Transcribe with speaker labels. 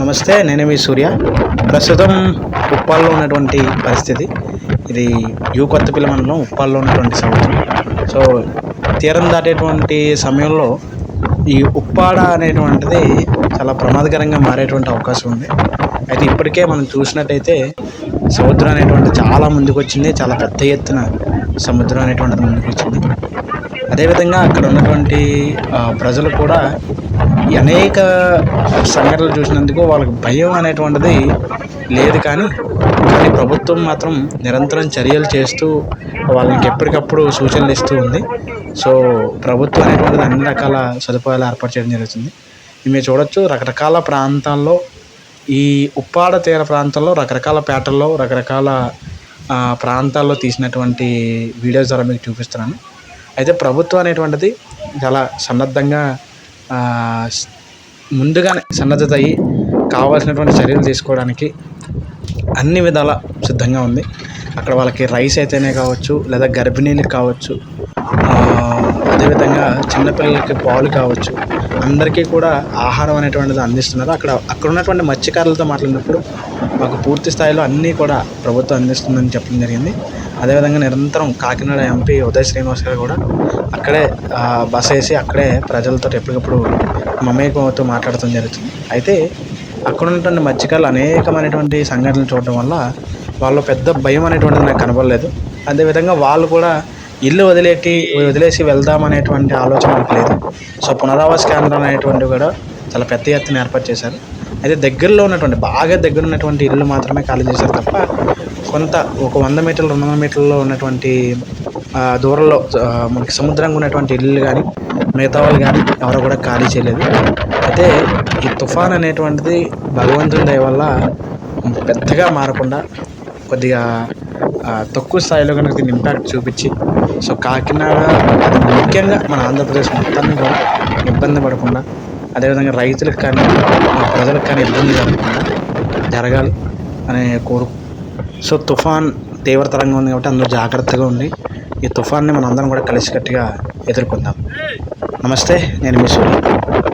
Speaker 1: నమస్తే నేను మీ సూర్య. ప్రస్తుతం ఉప్పాల్లో ఉన్నటువంటి పరిస్థితి. ఇది యూ కొత్తపల్లి మండలం ఉప్పాల్లో ఉన్నటువంటి సముద్రం. సో తీరం దాటేటువంటి సమయంలో ఈ ఉప్పాడ అనేటువంటిది చాలా ప్రమాదకరంగా మారేటువంటి అవకాశం ఉంది. అయితే ఇప్పటికే మనం చూసినట్టయితే సముద్రం అనేటువంటి చాలా ముందుకు వచ్చింది చాలా పెద్ద ఎత్తున సముద్రం అనేటువంటిది ముందుకు వచ్చింది అదేవిధంగా అక్కడ ఉన్నటువంటి ప్రజలు కూడా అనేక సంఘటనలు చూసినందుకు వాళ్ళకి భయం అనేటువంటిది లేదు కానీ కానీ ప్రభుత్వం మాత్రం నిరంతరం చర్యలు చేస్తూ వాళ్ళకి ఎప్పటికప్పుడు సూచనలు ఇస్తూ ఉంది. సో ప్రభుత్వం అనేటువంటిది అన్ని రకాల సదుపాయాలు ఏర్పాటు చేయడం జరుగుతుంది. మీరు చూడొచ్చు. రకరకాల ప్రాంతాల్లో ఈ ఉప్పాడ తీర ప్రాంతంలో రకరకాల పేటల్లో రకరకాల ప్రాంతాల్లో తీసినటువంటి వీడియోస్ ద్వారా మీకు చూపిస్తున్నాను. అయితే ప్రభుత్వం అనేటువంటిది చాలా సన్నద్ధంగా ముందుగానే సన్నద్ధత అయ్యి కావాల్సినటువంటి చర్యలు తీసుకోవడానికి అన్ని విధాల సిద్ధంగా ఉంది. అక్కడ వాళ్ళకి రైస్ అయితేనే కావచ్చు లేదా గర్భిణీలకు కావచ్చు అదేవిధంగా చిన్నపిల్లలకి పాలు కావచ్చు అందరికీ కూడా ఆహారం అనేటువంటిది అందిస్తున్నారు. అక్కడ అక్కడ ఉన్నటువంటి మత్స్యకారులతో మాట్లాడినప్పుడు మాకు పూర్తి స్థాయిలో అన్నీ కూడా ప్రభుత్వం అందిస్తుందని చెప్పడం జరిగింది. అదేవిధంగా నిరంతరం కాకినాడ ఎంపీ ఉదయ్ శ్రీనివాస్ గారు కూడా అక్కడే బస వేసి అక్కడే ప్రజలతో ఎప్పటికప్పుడు మమేకమవుతూ మాట్లాడటం జరుగుతుంది. అయితే అక్కడ ఉన్నటువంటి మత్స్యకారులు అనేకమైనటువంటి సంఘటనలు చూడడం వల్ల వాళ్ళు పెద్ద భయం అనేటువంటిది నాకు కనబడలేదు. అదేవిధంగా వాళ్ళు కూడా ఇల్లు వదిలేటి వదిలేసి వెళ్దాం అనేటువంటి ఆలోచన మనకు లేదు. సో పునరావాస కేంద్రం అనేటువంటివి కూడా చాలా పెద్ద ఎత్తున ఏర్పాటు చేశారు. అయితే దగ్గరలో ఉన్నటువంటి బాగా దగ్గర ఉన్నటువంటి ఇల్లు మాత్రమే ఖాళీ చేశారు తప్ప కొంత ఒక వంద మీటర్లు రెండు వందల మీటర్లలో ఉన్నటువంటి దూరంలో మనకి సముద్రంగా ఉన్నటువంటి ఇల్లు కానీ మిగతా వాళ్ళు కానీ ఎవరు కూడా ఖాళీ చేయలేదు. అయితే ఈ తుఫాన్ అనేటువంటిది భగవంతుని దయ వల్ల పెద్దగా మారకుండా కొద్దిగా తక్కువ స్థాయిలో కనుక దీని ఇంపాక్ట్ చూపించి సో కాకినాడ అది ముఖ్యంగా మన ఆంధ్రప్రదేశ్ మొత్తాన్ని కూడా ఇబ్బంది పడకుండా అదేవిధంగా రైతులకు కానీ ప్రజలకు కానీ ఇబ్బంది జరగకుండా జరగాలి అనే కోరు సో తుఫాన్ తీవ్రతరంగా ఉంది కాబట్టి అందరూ జాగ్రత్తగా ఉండి ఈ తుఫాన్ని మనం అందరం కూడా కలిసికట్టుగా ఎదుర్కొందాం. నమస్తే నేను మీ సూర్య.